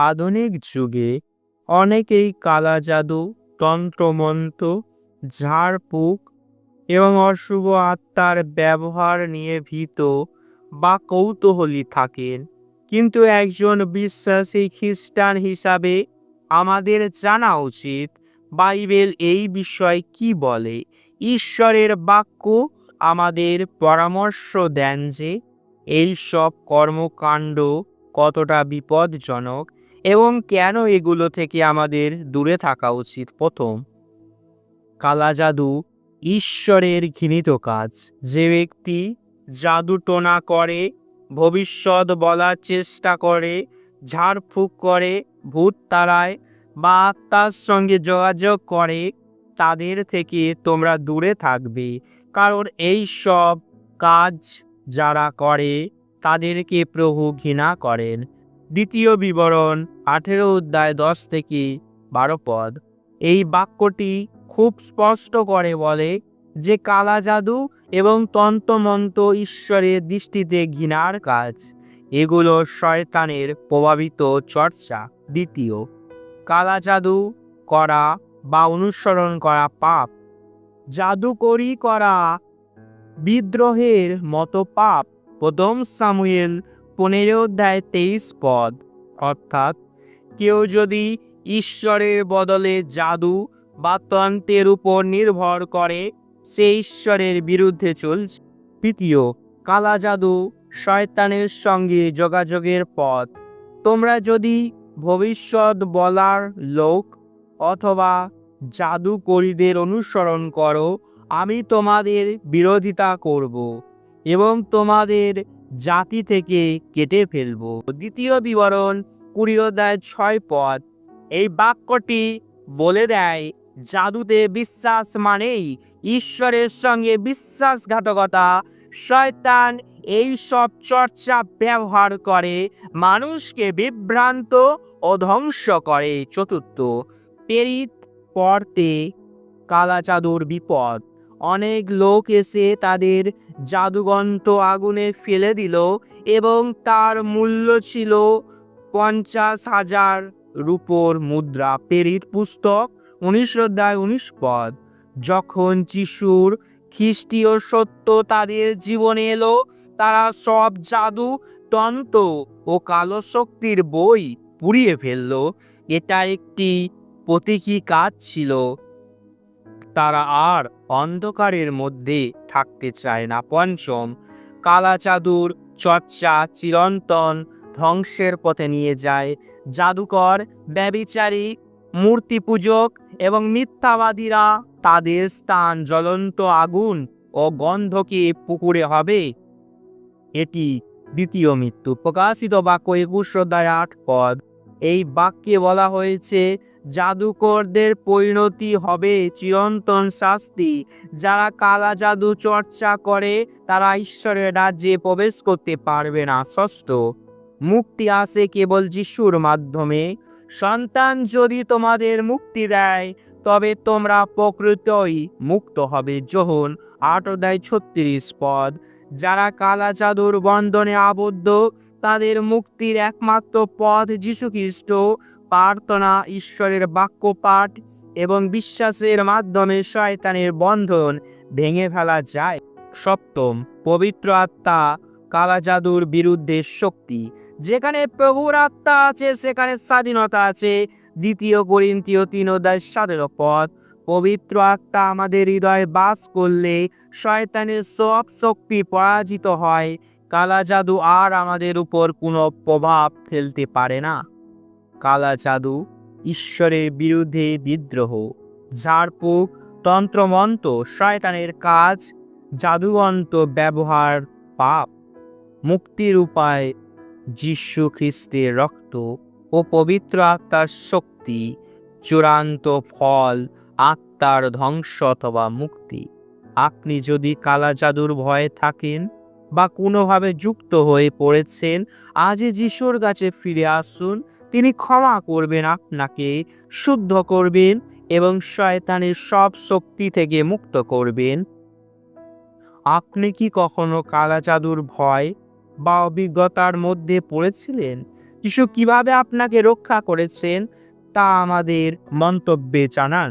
আধুনিক যুগে অনেকেই কালা জাদু, তন্ত্রমন্ত্র, ঝাড়ফুঁক এবং অশুভ আত্মার ব্যবহার নিয়ে ভীত বা কৌতূহলী থাকেন। কিন্তু একজন বিশ্বাসী খ্রিস্টান হিসাবে আমাদের জানা উচিত বাইবেল এই বিষয়ে কি বলে। ঈশ্বরের বাক্য আমাদের পরামর্শ দেন যে এই সব কর্মকাণ্ড কতটা বিপদজনক এবং কেন এগুলো থেকে আমাদের দূরে থাকা উচিত? প্রথম, কালা জাদু ঈশ্বরের ঘৃণিত কাজ। যে ব্যক্তি জাদু টোনা করে, ভবিষ্যৎ বলার চেষ্টা করে, ঝাড়ফুঁক করে, ভূত তাড়ায় বা আত্মার সঙ্গে যোগাযোগ করে, তাদের থেকে তোমরা দূরে থাকবে। কারণ এই সব কাজ যারা করে, তাদেরকে প্রভু ঘৃণা করেন। দ্বিতীয় বিবরণ, আঠেরো অধ্যায় দশ থেকে বারো পদ। এই বাক্যটি খুব স্পষ্ট করে বলে যে কালা জাদু এবং তন্ত্রমন্ত্র ঈশ্বরের দৃষ্টিতে ঘৃণার কাজ, এগুলো শয়তানের প্রভাবিত চর্চা। দ্বিতীয়, কালা জাদু করা বা অনুসরণ করা পাপ, জাদুকরি করা বিদ্রোহের মতো পাপ। প্রথম সামুয়েল পনেরো অধ্যায় তেইশ পদ। অর্থাৎ, কেউ যদি ঈশ্বরের বদলে জাদু বা তন্ত্রের উপর নির্ভর করে, সে ঈশ্বরের বিরুদ্ধে চলছে। তৃতীয়, কালা জাদু শয়তানের সঙ্গে যোগাযোগের পথ। তোমরা যদি ভবিষ্যৎ বলার লোক অথবা জাদুকরীদের অনুসরণ করো, আমি তোমাদের বিরোধিতা করব এবং তোমাদের জাতি থেকে কেটে ফেলব। দ্বিতীয় বিবরণ, কুড়ি অধ্যায় ছয় পদ। এই বাক্যটি বলে দেয়, জাদুতে বিশ্বাস মানেই ঈশ্বরের সঙ্গে বিশ্বাসঘাতকতা। শয়তান এই সব চর্চা ব্যবহার করে, মানুষকে বিভ্রান্ত ও ধ্বংস করে। চতুর্থ, পেরিত পড়তে কালা জাদুর বিপদ। অনেক লোক এসে তাদের জাদুগন্ত আগুনে ফেলে দিল এবং তার মূল্য ছিল পঞ্চাশ হাজার রূপোর মুদ্রা। পেরিত পুস্তক, উনিশ অধ্যায়, উনিশ পদ। যখন যিশুর খ্রিস্টীয় সত্য তাদের জীবনে এলো, তারা সব জাদু তন্ত্র ও কালো শক্তির বই পুড়িয়ে ফেলল। এটা একটি প্রতীকী কাজ ছিল। তারা আর অন্ধকারের মধ্যে থাকতে চায় না পঞ্চম। কালা জাদুর চর্চা, চিরন্তন, ধ্বংসের পথে নিয়ে যায়। জাদুকর, ব্যবিচারী মূর্তি পূজক এবং মিথ্যাবাদীরা তাদের স্থান জ্বলন্ত আগুন ও গন্ধকে পুকুরে হবে। এটি দ্বিতীয় মৃত্যু। প্রকাশিত বাক্য একুশ অধ্যায় আট পদ। এই বাক্যে বলা হয়েছে, জাদুকরদের পরিণতি হবে চিরন্তন শাস্তি। যারা কালা জাদু চর্চা করে, তারা ঈশ্বরের রাজ্যে প্রবেশ করতে পারবে না। ষষ্ঠ, মুক্তি আসে কেবল যিশুর মাধ্যমে। সন্তান যদি তোমাদের মুক্তি দেয়, তবে তোমরা প্রকৃতই মুক্ত হবে। যোহন আট দেয় ছত্রিশ পদ, যারা কালা চাদুর বন্ধনে আবদ্ধ, তাদের মুক্তির একমাত্র পথ যীশুখ্রিস্ট প্রার্থনা, ঈশ্বরের বাক্য পাঠ এবং বিশ্বাসের মাধ্যমে শয়তানের বন্ধন ভেঙে ফেলা যায়। সপ্তম, পবিত্র আত্মা কালা জাদুর বিরুদ্ধে শক্তি। যেখানে প্রভুর আত্মা আছে, সেখানে স্বাধীনতা আছে। দ্বিতীয় করিন্তীয় তিন অধ্যায় সতেরো পথ পবিত্র আত্মা আমাদের হৃদয়ে বাস করলে শয়তানের সব শক্তি পরাজিত হয়। কালা জাদু আর আমাদের উপর কোনো প্রভাব ফেলতে পারে না। কালা জাদু ঈশ্বরের বিরুদ্ধে বিদ্রোহ ঝাড়ফুঁক তন্ত্রমন্ত্র শয়তানের কাজ জাদুগন্ত ব্যবহার পাপ। মুক্তির উপায় যীশু খ্রিস্টের রক্ত ও পবিত্র আত্মার শক্তি, চূড়ান্ত ফল, আত্মার ধ্বংস অথবা মুক্তি। আপনি যদি কালা জাদুর ভয়ে থাকেন বা কোনোভাবে যুক্ত হয়ে পড়েছেন, আজই যিশুর কাছে ফিরে আসুন, তিনি ক্ষমা করবেন, আপনাকে শুদ্ধ করবেন এবং শয়তানের সব শক্তি থেকে মুক্ত করবেন। আপনি কি কখনো কালা জাদুর ভয় বা অভিজ্ঞতার মধ্যে পড়েছিলেন? যিশু কীভাবে আপনাকে রক্ষা করেছেন তা আমাদের মন্তব্যে জানান।